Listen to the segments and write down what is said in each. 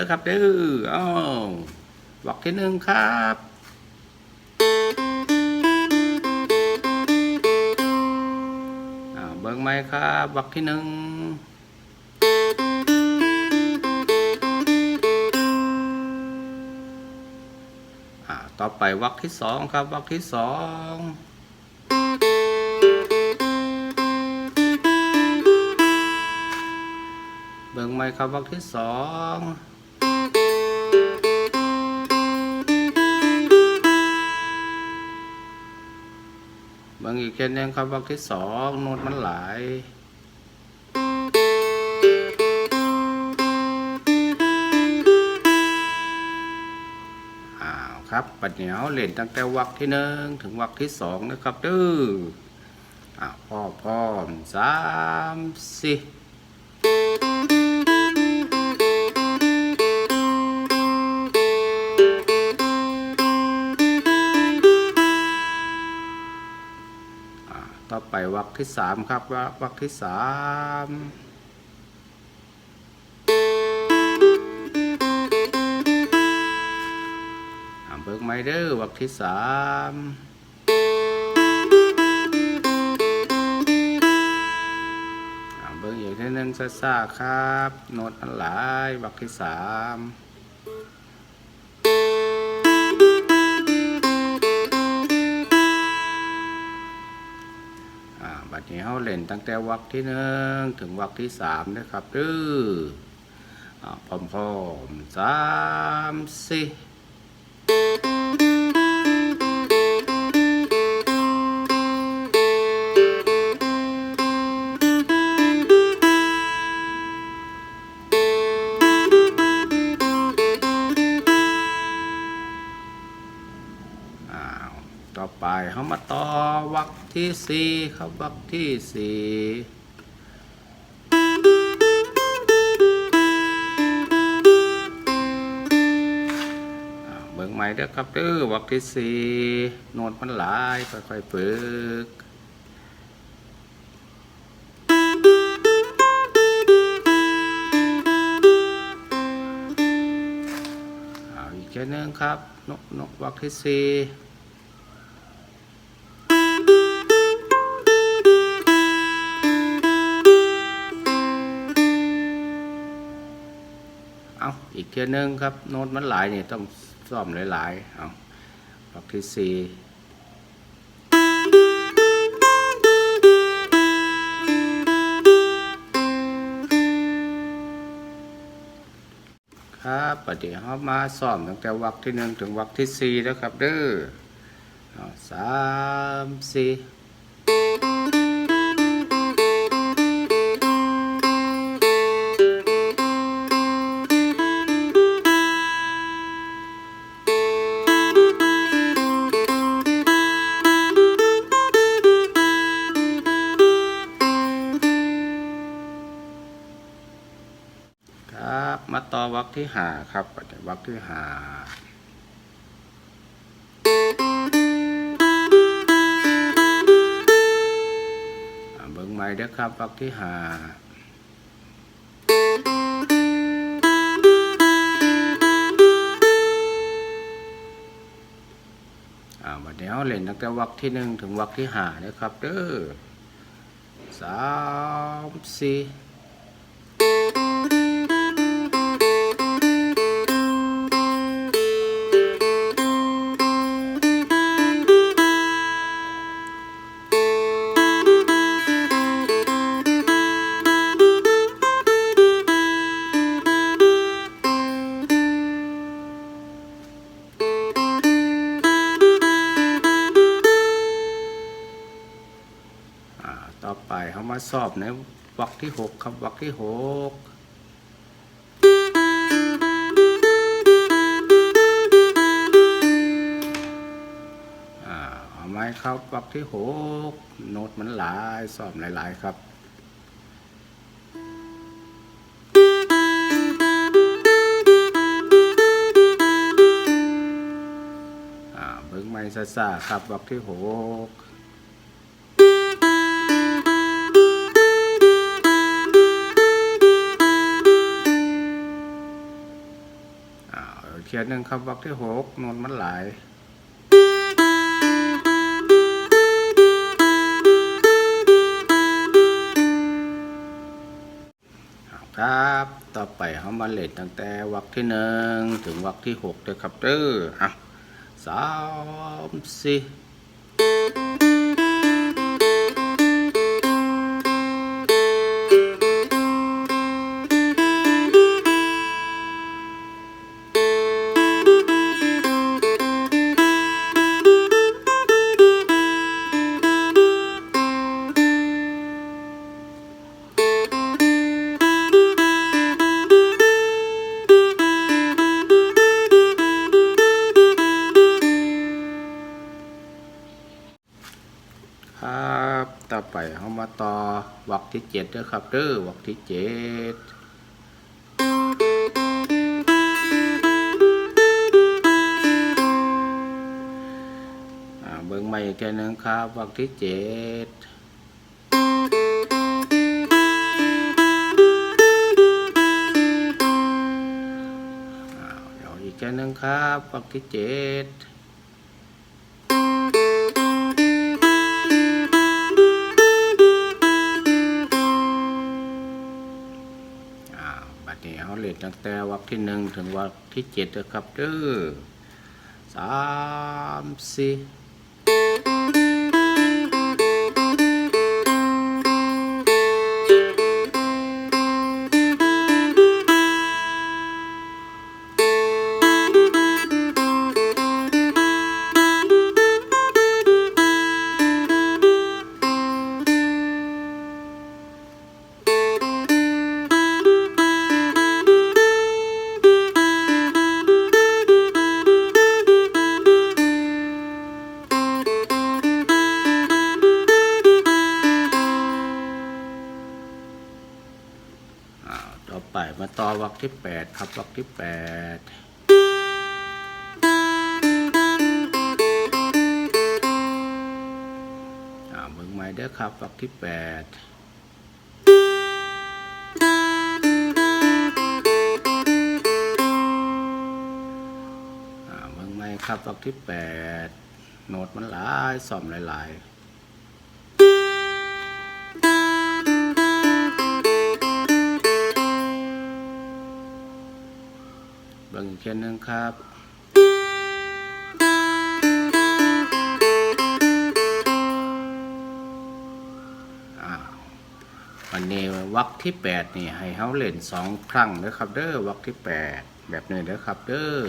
ด้อครับเด้ออ้าววักที่หนึ่งครับเบิ่งไหมครับวักที่หนึ่งอ่าต่อไปวักที่สองครับวักที่สองเบิ่งไหมครับวักที่สอง บิ่งอีกแค่นึงครับวักที่สองโน้ตมันหลายอ้าวครับปัดเหนียวเล่นตั้งแต่วักที่หนึ่งถึงวักที่สองนะครับเด้ออ้าวพ่อพร้อมสามสี่ วรรคที่สามครับว่าวรรคที่สามอ่าเบิกไมเดอร์วรรคที่สามอ่าเบิกอีกทีหนึ่งซ่าๆครับ โน้ตอันหลายวรรคที่สาม นี้เขาเล่นตั้งแต่วักที่หนึ่งถึงวักที่สามนะครับดื้อพร้อมๆสามสี่ เขามาต่อวรรคที่สี่ครับวรรคที่สี่เบิ่งใหม่เด้อครับเด้อวรรคที่สี่โน้ตมันหลายค่อยๆฝึกเอาอีกแค่นึงครับนกนกวรรคที่สี่ เอาอีกเท่านึงครับ โน้ตมันหลายนี่ยต้องซ่อมหลายๆเอาวรรคที่สี่ครับประเดี๋ยวเรามาซ่อมตั้งแต่วรรคที่หนึ่งถึงวรรคที่สี่แล้วครับเด้อสามสี่ ที่หาครับประเดี๋ยววรคที่หาอ่าเบิ่งใหม่เด้อครับวรรคที่หาอ่าบัดเดี๋ยวเล่นตั้งแต่วรรคที่หนึ่งถึงวรรคที่หาเด้อครับเด้อสามสี่ สอบในวรรคที่หกครับวรรคที่หกอ่าเอาไหมครับวรรคที่หกโน้ตมันหลายสอบหลายๆครับอ่าเบิ้งไม่ซ่าๆครับวรรคที่หก ขียนหนึ่งครับวรรคที่หกโนนมันหลายครับ ต่อไปเขามาเล่นตั้งแต่วรรคที่หนึ่งถึงวรรคที่หกเลยครับเด้ออะสามสี่ มาต่อวรรคที่เจ็ดด้อครับเด้อวรรคที่เจ็ดเบิ่งใหม่อีกแค่นึงครับวรรคที่เจ็ดอ้าวเดี๋ยวอีกแค่นึงครับวรรคที่เจ็ด ตั้งแต่วรรคที่หนึ่งถึงวรรคที่เจ็ดนะครับเด้อสามสี่ ที่แปดครับวรรคที่แปดอ่าเบิ่งใหม่เด้อครับวรรคที่แปดอ่าเมืองไม่ครับวรรคที่แปดโน้ตมันหลายซ่อมหลาย ๆ เบิ่งอีกแค่นึงครับอ้าวันนี้วักที่แปดนี่ให้เขาเล่นสองครั้งเด้อครับเด้อวักที่แปดแบบนี้เด้อครับเด้อ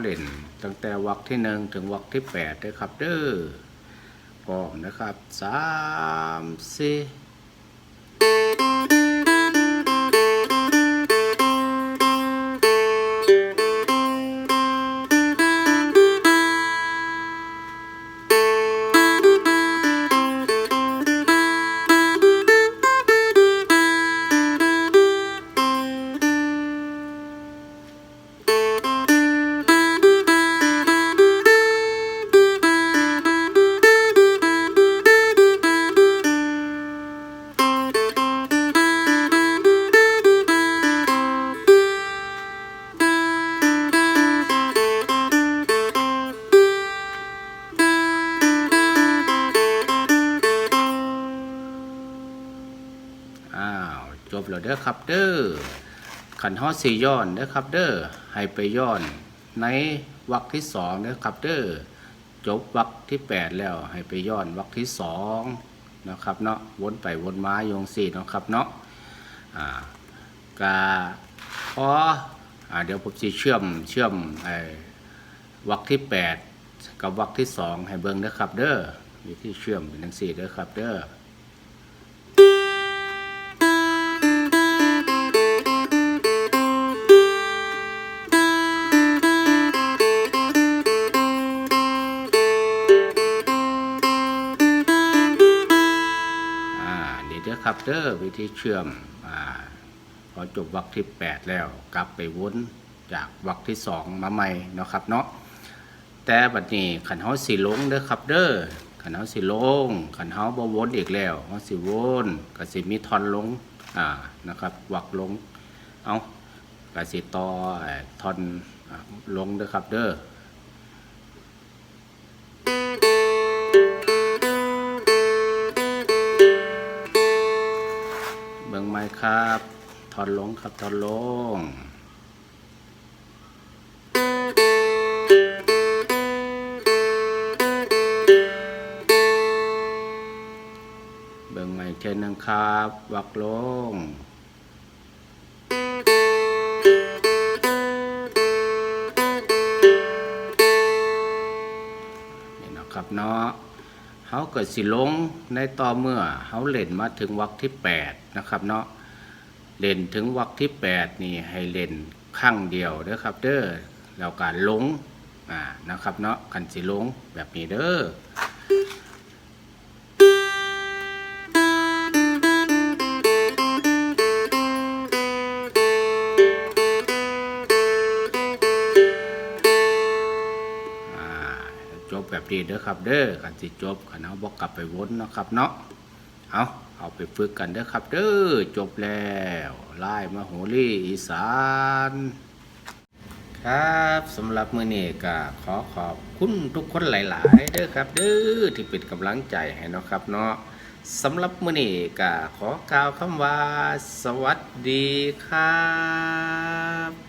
เล่น ตั้งแต่วักที่หนึ่งถึงวักที่แปดเด้อครับเด้อพร้อมนะครับสามสี่ แล้วเด้อครับเด้อขันฮอดสี่ย้อนเด้อครับเด้อให้ไปย้อน ในวรรคที่สองเด้อครับเด้อจบวรรคที่แปดแล้วให้ไปย้อนวรรคที่สองนะครับเนาะวนไปวนมาโยงสี่นะครับเนาะอ่ากาพออ่าเดี๋ยวผมจะเชื่อมเชื่อมไอ้วรรคที่แปดกับวรรคที่สองให้เบิ่งเด้อครับเด้อวิธีเชื่อมเป็นทั้งสี่เด้อครับเด้อ เด้อรับเด้อวิธีเชื่อมอพอจบวรรคที่แปดแล้วกลับไปวนจากวรรคที่สองมาใหม่เนาะครับเนาะแต่บัดนี้ขันเฮาสิลงเด้อครับเด้อขันเฮาสิลงขันเฮาบ่วนอีกแล้วเฮาสิวนก็สิมีทอนลงอ่านะครับวรรคลงเอาก็สิต่อทอนอลงเด้อครับเด้อ เบิ่งไม้ครับ ถอนลงครับถอนลงเบิ่งไม้เช่นนึงครับ วักลงนี่นะครับเนาะ เขาเกิดสิลงในต่อเมื่อเขาเล่นมาถึงวรรคที่ 8 นะครับเนาะเล่นถึงวรรคที่ 8 นี่ให้เล่นข้างเดียวเด้อครับเด้อแล้วการลงอ่านะครับเนาะกันสิลงแบบนี้เด้อ นี้เด้อครับ เด้อกันสิจบกันเฮาบ่กกลับไปวนเนาะครับเนาะเอาเอาไปฝึกกันเด้อครับ เด้อจบแล้วไล่มาโหรีอีสานครับสำหรับมื้อนี้ก็ขอขอบคุณทุกคนหลาย ๆ เด้อครับ เด้อที่เป็นกำลังใจให้เนาะครับเนาะสำหรับมื้อนี้ก็ขอกล่าวคำว่า สวัสดีครับ